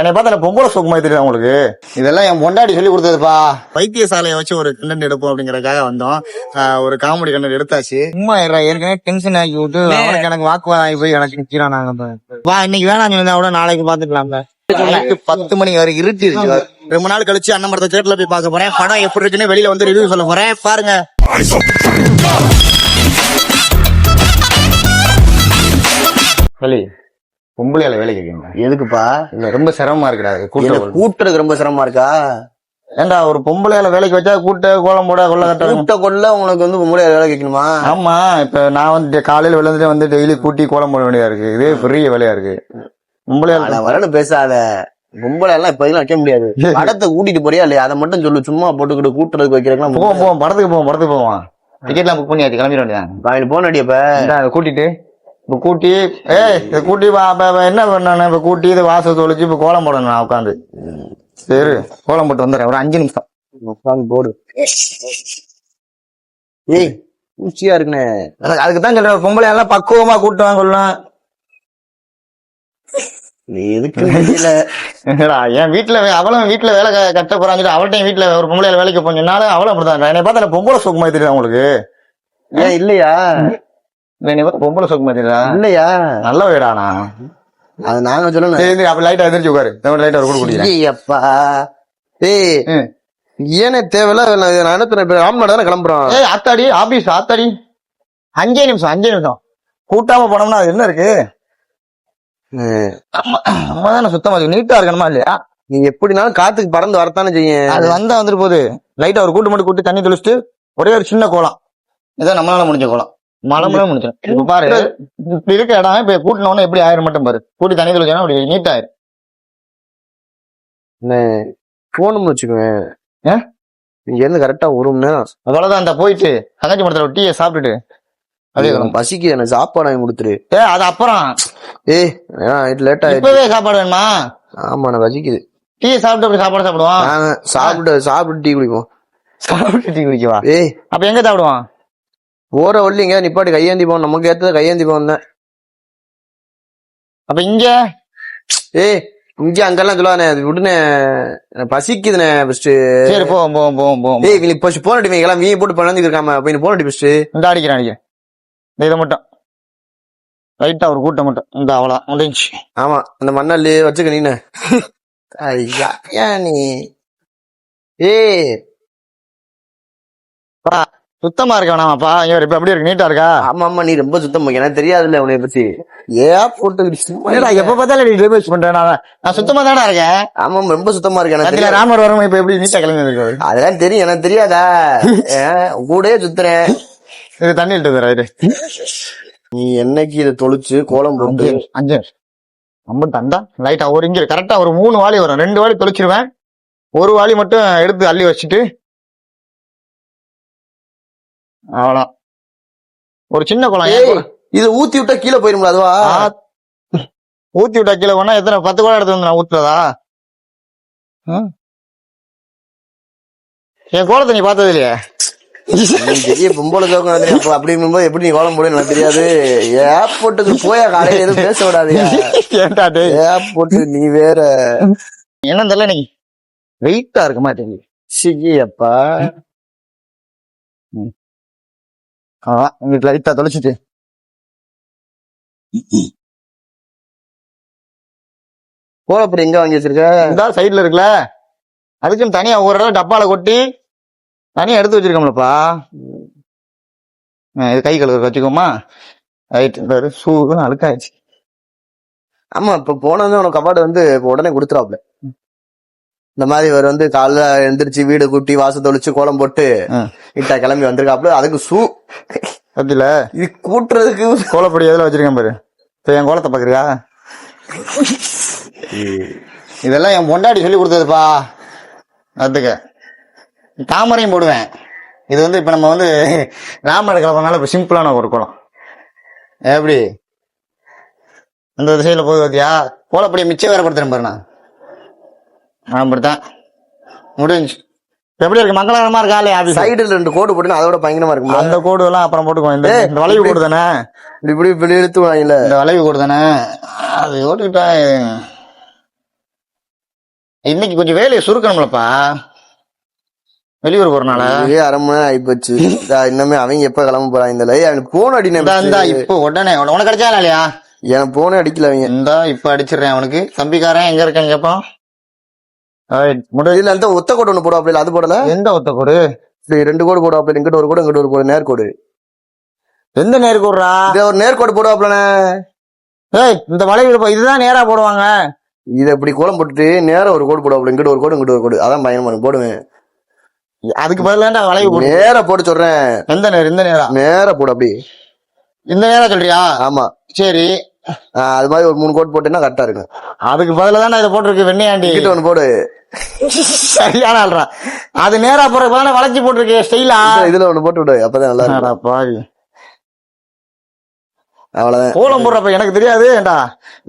என்னை பார்த்தா எனக்கு பொம்பளை சுகமா தெரியுது உங்களுக்கு? இதெல்லாம் என் பொண்டாடி சொல்லி கொடுத்ததுப்பா. வைத்தியசாலையை வச்சு ஒரு கண்டென்ட் எடுப்போம் அப்படிங்கறதுக்காக வந்தோம். ஆஹ் ஒரு காமெடி கண்டென்ட் எடுத்தாச்சு. சும்மா இருடா, ஏற்கனவே டென்ஷன் ஆகி விட்டு அவனுக்கு எனக்கு வாக்குவாதம் ஆகி போய் எனக்கு நிக்கிறான் நாங்க இப்ப. வா இன்னைக்கு வேணாம் இருந்தா கூட நாளைக்கு பாத்துக்கலாம்ல நைட்டு பத்து மணி வரை இருட்டி இருக்கு ரொம்ப நாள் கழிச்சு அண்ணன் மரத்தை தேட்டர்ல போய் பார்க்க போறேன். படம் எப்படி இருக்குன்னு வெளியில வந்து ரிவ்யூ சொல்ல போறேன். பாருங்க. வெளி. பொம்பளையால வேலை கேட்குங்க எதுக்குப்பா? இல்ல ரொம்ப சிரமமா இருக்குடா அது என்ன கூட்ட கூட்டுறது ரொம்ப சிரமமா இருக்கா? ஏண்டா ஒரு பொம்பளையால வேலைக்கு வச்சா கூட்ட கோலம் போட கொள்ள கட்ட கூட்ட கொள்ள உங்களுக்கு வந்து முடியாது வேலை கேட்கணுமா? ஆமா இப்ப நான் வந்து காலையில விழுந்துட்டு வந்து டெய்லி கூட்டி கோலம் போட வேண்டியதா இருக்கு. இதே பெரிய வேலையா இருக்கு. பொம்பளையால வரன்னு பேசாத. கும்பல எல்லாம் இப்போதைக்கு வைக்க முடியாது. படத்தை கூட்டிட்டு போறியா இல்லையா? அதை மட்டும் சொல்லு. சும்மா போட்டுக்கிட்டு கூட்டுறதுக்கு வைக்கிறதுக்கு போவோம் போவோம் படத்துக்கு போவோம் படத்துக்கு போவோம். டிக்கெட்லாம் புக் பண்ணியாச்சு கிளம்பிட வேண்டியதான் போன் அடியப்ப. கூட்டிட்டு. இப்ப கூட்டி ஏய் இதை கூட்டி என்ன பண்ணணும்? இப்ப கூட்டி இதை வாசல் தொலைச்சு இப்ப கோலம் போடணும் நான் உட்காந்து சரி கோலம் போட்டு வந்துடுறேன். ஒரு அஞ்சு நிமிஷம். உட்காந்து போடு. ஏய் ஊசியா இருக்குனே அதுக்கு- அதுக்கு தான் சொல்றேன் பொம்பளை எல்லாம் பக்குவமா கூட்டுவாங்க சொல்லலாம் நீ எதுக்கு என்னடா, என் வீட்டுல அவளும் வீட்டுல வேலை க- கட்ட போறாங்க அவள்கிட்ட வீட்டுல ஒரு பொம்பளை வேலைக்கு போனாலும் அவளும் அப்படிதான் என்னை பார்த்தா எனக்கு பொம்பளை சுகமா தெரியுதா உங்களுக்கு. ஏன் இல்லையா? பொம்பளை சுகமா தெரியுதா இல்லையா? நல்ல வீடானா அது நாங்க சொல்லணும் சரி அப்ப லைட்டா எதிர்த்து உட்காரு. லைட்டா ஒரு கூட குடிக்கிறேன். ஏய். ஏனே தேவையில்ல நான் நான் அனுப்புறேன். இப்ப ராம்நாடு தானே கிளம்புறோம் ஏய் ஆத்தாடி ஆபீஸ் ஆத்தாடி. அஞ்சே நிமிஷம் அஞ்சே நிமிஷம். கூட்டாம போனோம்னா அது என்ன இருக்கு. நம்ம தானே சுத்தமா நீட்டா இருக்கணுமா இல்லையா? நீ எப்படினாலும் காத்துக்கு பறந்து வரத்தானே செய்யும். அது வந்தா வந்துட்டு போகுது. லைட்டா ஒரு கூட்டு மட்டும் கூட்டி தண்ணி தெளிச்சுட்டு ஒரே ஒரு சின்ன கோலம். இதான் நம்மளால முடிஞ்ச கோலம். மழை முடிஞ்சோம் இப்ப பாரு இருக்க இடம் இப்ப கூட்டினோன்னு எப்படி ஆயிரம் மட்டும் பாரு. கூட்டி தண்ணி தெளிச்சா அப்படி நீட் ஆயிரும் போகணும்னு வச்சுக்குவேன் ஏன்? இங்க இருந்து கரெக்டா ஒரு மணி நேரம். அவ்வளவுதான் அந்த போயிட்டு தங்கச்சி மரத்துல ஒரு டீயை சாப்பிட்டுட்டு அதே பசிக்கு எனக்கு சாப்பாடு வாங்கி கொடுத்துரு. ஏ அது அப்புறம். ஏய் நைட் லேட் ஆயிடுச்சு. இப்பவே சாப்பாடு வேணுமா? ஆமா நான் பசிக்குது. டீ சாப்பிட்டு அப்படி சாப்பாடு சாப்பிடுவான்? சாப்பிட்டு சாப்பிட்டு டீ குடிப்போம். சாப்பிட்டு டீ குடிக்கவா? ஏய் அப்ப எங்க சாப்பிடுவான்? வழி எங்க நிப்பாட்டி கையேந்தி போவோம் நமக்கு ஏத்தது கையேந்தி போவோம் தான். அப்ப இங்க? ஏய் இங்க அங்கெல்லாம் சொல்லானே அது விடுனே பசிக்குதுண்ணே ஃபர்ஸ்ட் சரி போவோம் போவோம் போவோம் போவோம். ஏய் இவனுக்கு ஃபர்ஸ்ட் போன் அடி எல்லாம் வீ போட்டு பழந்து இருக்காம அப்ப நீ போன் அடி ஃபர்ஸ்ட் இந்த அடிக்கிறேன் அடிக்கிறேன். இந்த இதை மட்டும். லைட்டா ஒரு கூட்டம் மட்டும். இந்த அவ்வளவு முடிஞ்சு ஆமா அந்த மண்ணல்லி வச்சுக்க நீனு ஐயா நீ? ஏய் சுத்தமா இருக்க வேணாமாப்பா. இங்க இப்ப எப்படி இருக்கு? நீட்டா இருக்கா? ஆமா ஆமா நீ ரொம்ப சுத்தம் பண்ணி எனக்கு தெரியாதுல்ல உன்னை பத்தி. ஏன் போட்டு சும்மா எப்ப பார்த்தாலும் நீ ரிவைஸ் பண்றேன் நான் நான் சுத்தமா தானே இருக்கேன்? ஆமா ரொம்ப சுத்தமா இருக்கு எனக்கு அதுல தெரியாது. ராமர் வரும் இப்ப எப்படி நீட்டா கிளம்பி இருக்காரு அதெல்லாம் தெரியும் எனக்கு தெரியாதா? கூடயே சுத்துறேன். இது தண்ணி இட்டு ரைட்டு நீ என்னைக்கு இதை தொளிச்சு கோலம் போட்டு அஞ்சு நம்ம தந்தா லைட்டா ஒரு இங்க கரெக்டா ஒரு மூணு வாளி வரும். ரெண்டு வாளி தொலைச்சிருவேன் ஒரு வாளி மட்டும் எடுத்து அள்ளி வச்சுட்டு அவ்வளோ. ஒரு சின்ன குளம்? இது ஊத்தி விட்டா கீழே போயிரும்ல அதுவா? ஊத்தி விட்டா கீழே போனா எத்தனை பத்து குடம் எடுத்து வந்து நான் ஊத்துறதா? என் கோலத்தை நீ பார்த்தது இல்லையே? பெரிய பொம்பளை வந்து அப்ப அப்படி இருக்கும்போது எப்படி நீ கோலம் போடுன்னு எனக்கு தெரியாது. ஏர்போர்ட்டுக்கு போயா காலையில எதுவும் பேச விடாதயா? ஏன்டா டேய்? ஏர்போர்ட் நீ வேற. என்னன்னு தெரியல நீ வெயிட்டா இருக்க மாட்டேங்குது சிக்கியப்பா. அதான் இங்கிட்டு லைட்டா தொலைச்சிட்டு கோலப்படி எங்க வாங்கி வச்சிருக்க இந்த சைடுல இருக்குல்ல அதுக்குன்னு தனியா ஒரு இடம் டப்பால கொட்டி தனியா எடுத்து வச்சிருக்கோம்லப்பா இது கை கழுவு வச்சுக்கோமா ரைட் ஷூ அழுக்காயிடுச்சு ஆமா இப்ப போனது உனக்கு கபாடு வந்து இப்ப உடனே கொடுத்துறாப்ல இந்த மாதிரி இவர் வந்து காலைல எந்திரிச்சு வீடு கூட்டி வாசல் தொளிச்சு கோலம் போட்டு ஆ. இட்டா கிளம்பி வந்திருக்காப்ல அதுக்கு சூ அதுல? இது கூட்டுறதுக்கு கோலப்பொடி எதுல வச்சிருக்கேன் பாரு. இப்ப என் கோலத்தை பாக்குறியா? இதெல்லாம் என் பொண்டாடி சொல்லி கொடுத்ததுப்பா. அதுக்கு. தாமரையும் போடுவேன். இது வந்து இப்ப நம்ம வந்து ராமர் கிளம்பனால இப்ப சிம்பிளான ஒரு குளம் எப்படி? அந்த திசையில போய் பார்த்தியா கோலப்படியை மிச்சம் வேற படுத்துறேன் பாரு அப்படித்தான் முடிஞ்சு. எப்படி இருக்கு? மங்களகரமா இருக்கா இல்லையா ஆபீஸ்? சைடுல ரெண்டு கோடு போட்டு அதோட பயங்கரமா இருக்கும்ல. அந்த கோடு எல்லாம் அப்புறம் போட்டுக்குவோம். இந்த இந்த வளைவு கோடு தானே? இப்படி இப்படி இப்படி இழுத்து வாங்கல இந்த வளைவு கோடு தானே? அது ஓட்டுக்கிட்டா இன்னைக்கு கொஞ்சம் வேலையை சுருக்கணும்லப்பா. வெளியூர் போறனால அரை மணி நேரம் ஆயிப்போச்சு. இன்னுமே அவங்க எப்ப கிளம்ப போறாங்க இந்த லை எனக்கு போன் அடினேன் இப்போ உடனே. உன- உனக்கு அடிச்சா இல்லையா? எனக்கு போனே அடிக்கல அவங்க. இந்தா இப்ப அடிச்சிடுறேன் அவனுக்கு. தம்பிக்காரன் எங்க இருக்கான்னு கேப்பான் இதுல அந்த ஒத்த கோடு ஒண்ணு போடுவாப்ல அது போடல? எந்த ஒத்த கோடு? ரெண்டு கோடு போடுவாப்ல இங்கிட்ட ஒரு கோடு இங்கிட்ட ஒரு கோடு நேர்கோடு எந்த நேருக்கு விடுறா இதே ஒரு நேர்கோடு போடுவாப்லண்ணே. ஏய் இந்த வளைவு இதுதான் நேரா போடுவாங்க. இதை இப்படி கோலம் போட்டுட்டு நேரா ஒரு கோடு போடுவாப்ல இங்கிட்ட ஒரு கோடு இங்கிட்ட ஒரு கோடு. அதான் பயணம் பண்ணு போடுவேன். அதுக்கு பதிலாண்டா வளைவு போடு? நேரா போட்டு சொல்றேன். எந்த நேரம் இந்த நேரா? நேரா போடு அப்படி. இந்த நேரா சொல்றியா? ஆமா. சரி. அது மாதிரி ஒரு மூணு கோட் போட்டேன்னா கரெக்டா இருக்கும். அதுக்கு பதிலா தானே இதை போட்டிருக்கு வெண்ணையாண்டி? இங்கிட்ட ஒண்ணு போடு. சரியான ஆள்றா அது நேரா போறதுக்கு பதிலா வளைச்சு போட்டிருக்கு ஸ்டைலா இதுல ஒண்ணு போட்டு விடு அப்பதான் நல்லா இருக்கும். பாவி. அவ்வளவுதான். கோலம் போடுறப்ப எனக்கு தெரியாது ஏண்டா?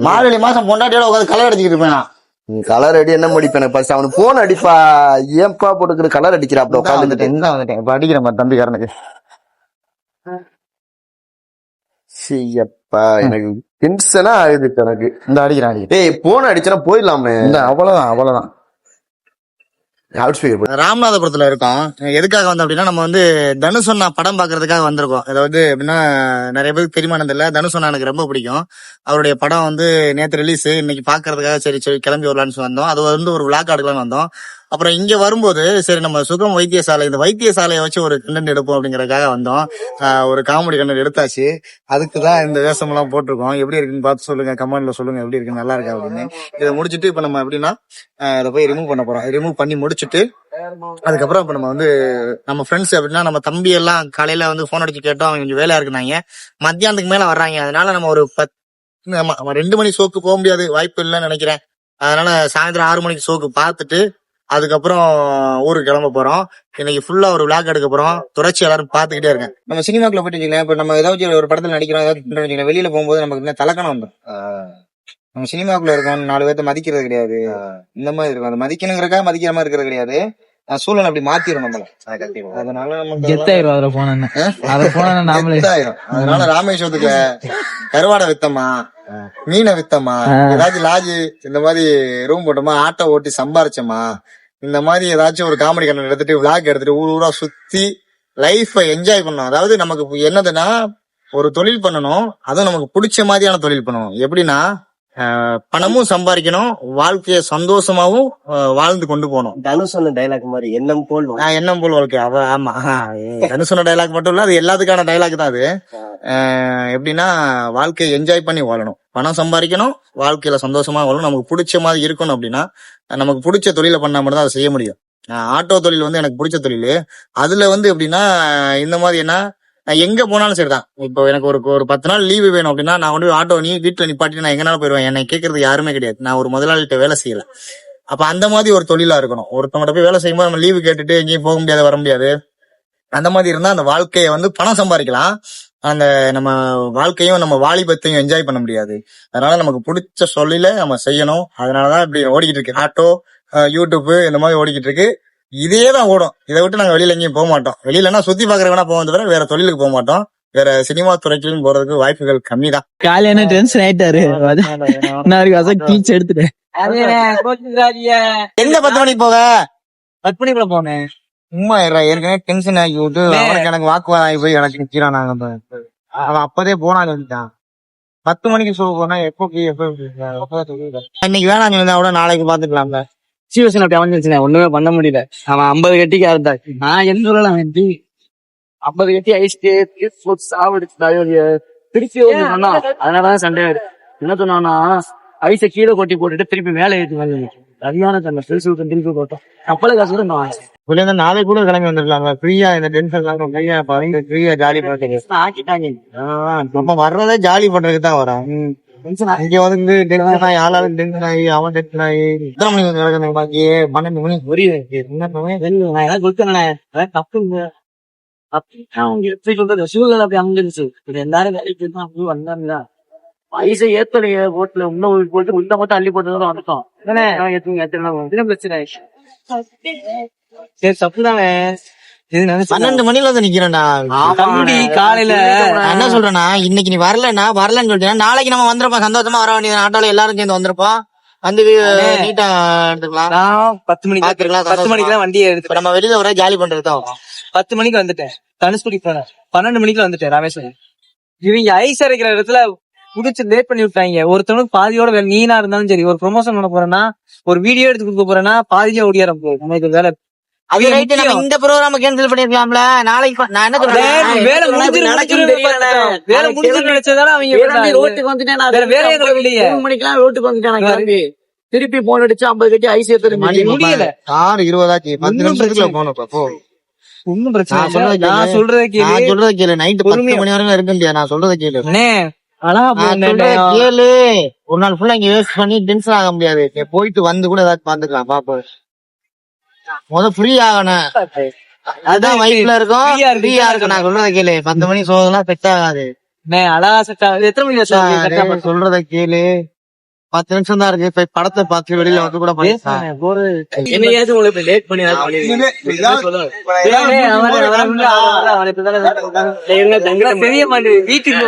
மார்கழி மாசம் பொண்டாட்டியோட உட்காந்து கலர் அடிச்சுக்கிட்டு இருப்பேன். கலர் அடி என்ன முடிப்பேன் ஃபர்ஸ்ட் அவனுக்கு போன் அடிப்பா. ஏன்பா போட்டுக்கிட்டு கலர் அடிக்கிறாப்ல உட்காந்துட்டு இந்தா வந்துட்டேன். இப்ப அடிக்கிறேன் தம்பிக்காரனுக்கு. ஐயப்பா எனக்கு டென்ஷனா ஆகுது இப்ப எனக்கு இந்த அடிக்கிறேன் அடிக்கிறேன். ஏய் போன் அடிச்சனா போயிடலாமே இந்த அவ்வளவுதான் அவ்வளவுதான். ராமநாதபுரத்துல இருக்கோம். எதுக்காக வந்தோம் அப்படின்னா நம்ம வந்து தனுஷண்ணா படம் பாக்குறதுக்காக வந்திருக்கோம். அதாவது எப்படின்னா நிறைய பேருக்கு தெரியுமானது இல்ல. தனுஷண்ணா எனக்கு ரொம்ப பிடிக்கும். அவருடைய படம் வந்து நேத்து ரிலீஸ் இன்னைக்கு பாக்குறதுக்காக சரி சரி கிளம்பி வரலான்னு வந்தோம். அது வந்து ஒரு விளாக் எடுக்கலாம்னு வந்தோம். அப்புறம் இங்க வரும்போது சரி நம்ம சுகம் வைத்தியசாலை இந்த வைத்தியசாலையை வச்சு ஒரு கண்டென்ட் எடுப்போம் அப்படிங்கறக்காக வந்தோம். ஒரு காமெடி கண்டென்ட் எடுத்தாச்சு. அதுக்கு தான் இந்த வேஷம் எல்லாம் போட்டிருக்கோம். எப்படி இருக்குன்னு பார்த்து சொல்லுங்க கமெண்ட்ல சொல்லுங்க எப்படி இருக்கு நல்லா இருக்கா அப்படின்னு. இதை முடிச்சுட்டு இப்ப நம்ம எப்படின்னா இதை போய் ரிமூவ் பண்ண போறோம். ரிமூவ் பண்ணி முடிச்சிட்டு அதுக்கப்புறம் இப்ப நம்ம வந்து நம்ம ஃப்ரெண்ட்ஸ் அப்படின்னா நம்ம தம்பி எல்லாம் காலையில வந்து போன் அடிச்சு கேட்டோம். அவங்க கொஞ்சம் வேலையா இருக்குனாங்க. மத்தியானத்துக்கு மேல வர்றாங்க. அதனால நம்ம ஒரு பத்து நம்ம ரெண்டு மணி ஷோக்கு போக முடியாது. வாய்ப்பு இல்லைன்னு நினைக்கிறேன். அதனால சாயந்தரம் ஆறு மணிக்கு ஷோக்கு பார்த்துட்டு அதுக்கப்புறம் ஊருக்கு கிளம்ப போறோம். இன்னைக்கு ஃபுல்லா ஒரு விளாக் எடுக்க போறோம். தொடர்ச்சி எல்லாரும் பாத்துக்கிட்டே இருக்கேன் நம்ம சினிமாக்குள்ள போயிட்டு வச்சுக்கலாம் இப்ப நம்ம ஏதாச்சும் ஒரு படத்துல நடிக்கிறோம் ஏதாவது வெளியில போகும்போது நமக்கு என்ன தலக்கணம் வந்துடும் நம்ம சினிமாக்குள்ள இருக்கோம் நாலு பேர்த்த மதிக்கிறது கிடையாது. இந்த மாதிரி இருக்கும். அது மதிக்கணுங்கிறக்காக மதிக்கிற மாதிரி இருக்கிறது கிடையாது. சூழல் அப்படி மாத்திரும் நம்மள. அதனால நமக்கு கெத்தாயிரும் அதுல போன நாமளே. அதனால ராமேஸ்வரத்துக்கு கருவாடை வித்தமா மீனை வித்தமா ஏதாச்சும் லாஜ் இந்த மாதிரி ரூம் போட்டோமா ஆட்டோ ஓட்டி சம்பாரிச்சோமா இந்த மாதிரி ஏதாச்சும் ஒரு காமெடி கண்டென்ட் எடுத்துட்டு விளாக் எடுத்துட்டு ஊர் ஊரா சுத்தி லைஃபை என்ஜாய் பண்ணணும். அதாவது நமக்கு என்னதுன்னா ஒரு தொழில் பண்ணணும். அதுவும் நமக்கு பிடிச்ச மாதிரியான தொழில் பண்ணணும். எப்படின்னா பணமும் சம்பாதிக்கணும் வாழ்க்கைய சந்தோஷமாவும் வாழ்ந்து கொண்டு போகணும். தனுஷ் சொன்ன டைலாக் மாதிரி எண்ணம் போல் எண்ணம் போல் வாழ்க்கை. அவ ஆமா. தனுஷன டைலாக் மட்டும் இல்ல அது எல்லாத்துக்கான டைலாக் தான் அது. எப்படின்னா வாழ்க்கையை என்ஜாய் பண்ணி வாழணும். பணம் சம்பாதிக்கணும் வாழ்க்கையில சந்தோஷமா வரணும் நமக்கு பிடிச்ச மாதிரி இருக்கணும் அப்படின்னா நமக்கு பிடிச்ச தொழிலை பண்ணா மட்டும் தான் அதை செய்ய முடியும். ஆட்டோ தொழில் வந்து எனக்கு பிடிச்ச தொழில். அதுல வந்து எப்படின்னா இந்த மாதிரி என்ன நான் எங்க போனாலும் சரிதான். இப்போ எனக்கு ஒரு ஒரு பத்து நாள் லீவு வேணும் அப்படின்னா நான் கொண்டு போய் ஆட்டோ நீ வீட்டுல நிப்பாட்டி நான் எங்கனாலும் போயிருவேன். என்னை கேட்கறது யாருமே கிடையாது. நான் ஒரு முதலாளிகிட்ட வேலை செய்யல. அப்ப அந்த மாதிரி ஒரு தொழிலா இருக்கணும். ஒருத்தவங்கள்ட்ட போய் வேலை செய்யும்போது நம்ம லீவு கேட்டுட்டு எங்கேயும் போக முடியாது வர முடியாது. அந்த மாதிரி இருந்தா அந்த வாழ்க்கையை வந்து பணம் சம்பாதிக்கலாம். அந்த நம்ம வாழ்க்கையும் நம்ம வாலிபத்தையும் என்ஜாய் பண்ண முடியாது. அதனால நமக்கு பிடிச்ச சொல்லில நம்ம செய்யணும். அதனாலதான் இப்படி ஓடிக்கிட்டு இருக்கு. ஆட்டோ யூடியூப் இந்த மாதிரி ஓடிக்கிட்டு இருக்கு. இதே தான் ஓடும். இதை விட்டு நாங்க வெளியில எங்கேயும் போக மாட்டோம். வெளியிலனா சுத்தி பாக்குற வேணா போவோம் தவிர வேற தொழிலுக்கு போக மாட்டோம். வேற சினிமா துறைக்கும் போறதுக்கு வாய்ப்புகள் கம்மி தான் காலையில டென்ஷன் ஆயிட்டாரு எடுத்துட்டேன். எங்க பத்து மணிக்கு போக கட் பண்ணிக்குள்ள போனேன். சும்மா இருடா, ஏற்கனவே டென்ஷன் ஆகி விட்டு அவனுக்கு எனக்கு வாக்குவாதம் ஆகி போய் எனக்கு நிக்கிறான் நாங்க இப்ப. அவன் அப்பதே போனான்னு சொல்லிட்டான். பத்து மணிக்கு ஷோ போனா எப்போ free, எப்போ? அப்பதான். இன்னைக்கு வேணாம் சொல்லிருந்தா கூட நாளைக்கு பாத்துக்கலாம்ல சிவசன் அப்படி அமைஞ்சிருச்சு ஒண்ணுமே பண்ண முடியல. அவன் ஐம்பது கட்டிக்கு இருந்தா நான் என்ன சொல்லலாம் அவன் டி ஐம்பது கட்டி ஐஸ்கே சாவடிச்சு திருப்பி ஒண்ணு சொன்னான். அதனாலதான் சண்டை ஆயிடுச்சு. என்ன சொன்னான்னா ஐஸை கீழே கொட்டி போட்டுட்டு திருப்பி மேலே ஏற்றி வந்து சரியான சண்டை பெருசு விட்டு திருப்பி போட்டோம். கப்பலை காசு கூட நான் சொல்லி இருந்தா நாளைக்கு கூட கிளம்பி வந்துருக்கலாம்ல ஃப்ரீயா இந்த டென்ஷன் எல்லாம் கையா பாருங்க ஃப்ரீயா ஜாலி ஆக்கிட்டாங்க. நம்ம வர்றதே ஜாலி பண்றதுக்கு தான் வரோம் இங்க வந்து டென்ஷன் ஆகி ஆளாலும் டென்ஷன் ஆகி அவன் டென்ஷன் ஆகி எத்தனை மணிக்கு வந்து நடக்குது பாக்கி பன்னெண்டு மணி புரியுது? நான் ஏதாவது கொடுத்தேன். தப்புங்க எப்படி சொல்றது சூழ்நிலை அப்படி அமைஞ்சிருச்சு. இது எல்லாரும் வேலைக்கு போய் தான் அப்படி வந்தாங்க பைசை ஏத்தலையே ஓட்டுல. உள்ள போட்டு உள்ள மட்டும் அள்ளி போட்டு வந்துட்டோம் ஏத்துங்க ஏத்தலாம் பிரச்சனை? சரி தப்பு தானே பன்னெண்டு மணில வந்து நிக்கிறேன்டா. தம்பி காலையில. நான் என்ன சொல்றேன்னா இன்னைக்கு நீ வரலன்னா வரலன்னு சொல்லிட்டேன் நாளைக்கு நம்ம வந்திருப்போம். சந்தோஷமா வர வேண்டியது ஆட்டோல எல்லாரும் சேர்ந்து வந்திருப்போம். வந்து நீட்டா எடுத்துக்கலாம். பத்து மணிக்கு பாத்துக்கலாம், பத்து மணிக்கு தான் வண்டியை எடுத்து நம்ம வெளியில ஒரே ஜாலி பண்றது பத்து மணிக்கு வந்துட்டேன். தனுஷ்குடி போனேன். பன்னெண்டு மணிக்கு வந்துட்டேன் ராமேஸ்வரம். இவங்க ஐஸ் அரைக்கிற இடத்துல புடிச்சு லேட் பண்ணி விட்டாங்க. ஒருத்தவனுக்கு பாதியோட வேலை நீனா இருந்தாலும் சரி ஒரு ப்ரொமோஷன் பண்ண போறேன்னா ஒரு வீடியோ எடுத்து கொடுக்க போறேன்னா பாதியிலே ஓடியார போகுது நமக்கு வேலை அது ரைட் நம்ம. இந்த ப்ரோக்ராம் கேன்சல் பண்ணிருக்கலாம்ல. நாளைக்கு நான் என்ன சொல்றேன்? வேலை நினைச்சதால அவங்க. ரோட்டுக்கு வந்துட்டேன். நான் வேற மணிக்கெல்லாம் ரோட்டுக்கு வந்துட்டேன். கிளம்பி திருப்பி போன் அடிச்சு ஐம்பது கட்டி முடியல. ஆறு இருபதாச்சு. பத்து போகணும் இப்ப போ பிரச்சனை நான் சொல்றதை கேளு. சொல்றதை நான் கேளு சொல்றத கேளு. நைட்டு பத்து. மணி வரைக்கும் இருக்க முடியாது. நான் சொல்றத கேளு. கேளு. ஒரு நாள் ஃபுல்லா இங்க வேஸ்ட் பண்ணி டென்ஷன் ஆக முடியாது. போயிட்டு வந்து கூட ஏதாச்சும் பாத்துக்கலாம் பாப்போம். முத ஃப்ரீ ஆகணும். அதுதான் வயிற்றுல இருக்கும். ஃப்ரீயா இருக்கு நான் சொல்றத கேளு. பத்து மணி சோதெல்லாம் செட் ஆகாது. அழகா செட் ஆகுது? எத்தனை நான் சொல்றத கேளு. பத்து நிமிஷம் தான் இருக்கு. இப்ப படத்தை பார்த்து வெளியில வந்து கூட தெரிய மாட்டேங்குது வீட்டுக்கு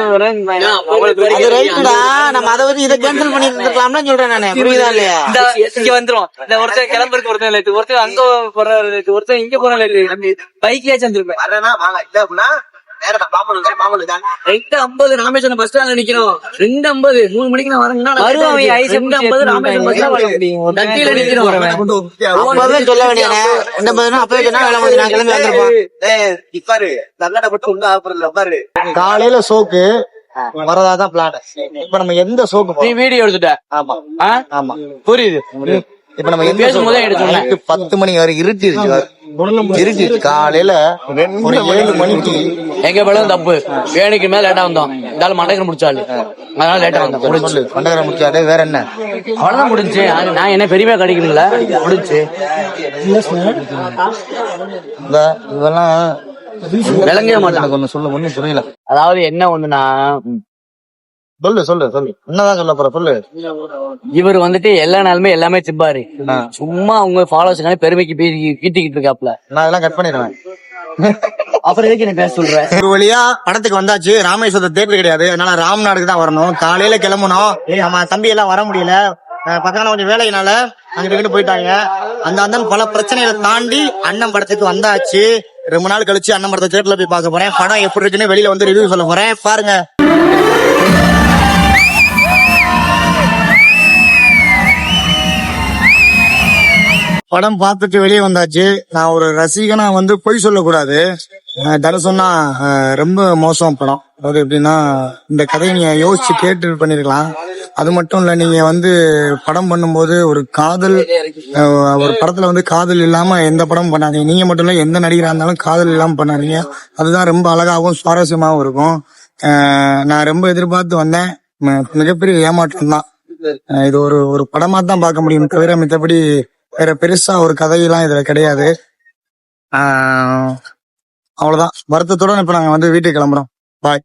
நம்ம அதை வந்து இதை கேன்சல் பண்ணி இருந்திருக்கலாம்னு சொல்றேன் நானு. புரியுதா இல்லையா? இந்த இங்க வந்துரும். இந்த ஒருத்தன் கிளம்புறதுக்கு ஒருத்தன் லேட்டு ஒருத்தன் அங்க போற லேட்டு ஒருத்தன் இங்க போற லேட்டு பைக்லயே சேர்ந்துருப்பேன் ரெண்டு ஐம்பது ராமேஸ்வரம் பஸ் ஸ்டாண்ட்ல நிக்கிறோம். ரெண்டு ஐம்பது. மூணு மணிக்கு நான் ரெண்டு ஐம்பது ராமேஸ்வரம் பஸ் தட்டியில நிக்கிறோம். அப்பவே சொல்ல அப்பவே சொன்னா வேலை முடிஞ்சு நான் கிளம்பி வந்திருப்போம் காலையில சோக்கு வரதா தான் பிளான் இப்ப நம்ம எந்த சோக்கு நீ? வீடியோ எடுத்துட்ட? ஆமா? ஆமா. புரியுது. இப்ப நம்ம பேசும்போதே. நைட்டு பத்து மணி வரை இருட்டிருச்சு இருட்டிருச்சு காலையில ஒரு ஏழு மணிக்கு எங்க மேலும் தப்பு. வேணிக்கு மேல லேட்டா வந்தோம். இருந்தாலும் மண்டகர் முடிச்சாலு அதனால லேட்டா வந்தோம். முடிஞ்சு சொல்லு. பண்டகரை முடிச்சாரு வேற என்ன? அவ்வளவுதான் முடிஞ்சு நான் என்ன பெருமையா கிடைக்கிறீங்களா முடிஞ்சு இந்த இதெல்லாம் விளங்கவே மாட்டான் எனக்கு ஒண்ணு சொல்ல ஒண்ணும் புரியல. அதாவது என்ன ஒண்ணுனா சொல்லு சொல்லு சொல்லு. என்னதான் சொல்ல போற சொல்லு. இவர் வந்துட்டு எல்லா நாளுமே எல்லாமே சிப்பாரு. சும்மா அவங்க ஃபாலோவர்ஸ்க்கான பெருமைக்கு பீ- கீட்டிக்கிட்டு இருக்காப்ல. நான் அதெல்லாம் கட் பண்ணிடுவேன். அப்புறம் எதுக்கு என்ன பேச ஒரு வழியா படத்துக்கு வந்தாச்சு. ராமேஸ்வரத்தை தேட்டர் கிடையாது. அதனால ராம்நாடுக்கு தான் வரணும். காலையில கிளம்பணும். நம்ம தம்பி எல்லாம் வர முடியல. பசங்க கொஞ்சம் வேலையினால அங்கிட்டு இங்கிட்டு போயிட்டாங்க. அந்த அண்ணன் பல பிரச்சனைகளை தாண்டி அண்ணன் படத்துக்கு வந்தாச்சு. ரொம்ப நாள் கழிச்சு அண்ணன் படத்தை தேட்டர்ல போய் பார்க்க போறேன். படம் எப்படி இருக்குன்னு வெளியில வந்து ரிவ்யூ சொல்ல போறேன். பாருங்க. படம் பார்த்துட்டு வெளியே வந்தாச்சு. நான் ஒரு ரசிகனா வந்து பொய் சொல்லக்கூடாது. தர சொன்னா ரொம்ப மோசம் படம். அதாவது எப்படின்னா இந்த கதையை நீங்க யோசிச்சு கேட்டு பண்ணிருக்கலாம். அது மட்டும் இல்ல நீங்க வந்து படம் பண்ணும்போது ஒரு காதல் ஒரு படத்துல வந்து காதல் இல்லாம எந்த படமும் பண்ணாதீங்க. நீங்க மட்டும் இல்ல எந்த நடிகரா இருந்தாலும் காதல் இல்லாம பண்ணாதீங்க. அதுதான் ரொம்ப அழகாகவும் சுவாரஸ்யமாகவும் இருக்கும். நான் ரொம்ப எதிர்பார்த்து வந்தேன். ம- மிகப்பெரிய ஏமாற்றம் தான். இது ஒரு ஒரு படமா தான் பார்க்க முடியும். தவிர மித்தபடி வேற பெருசா ஒரு கதையெல்லாம் இதுல கிடையாது. அவ்வளவுதான். வருத்தத்துடன் இப்ப நாங்க வந்து வீட்டுக்கு கிளம்புறோம். பாய்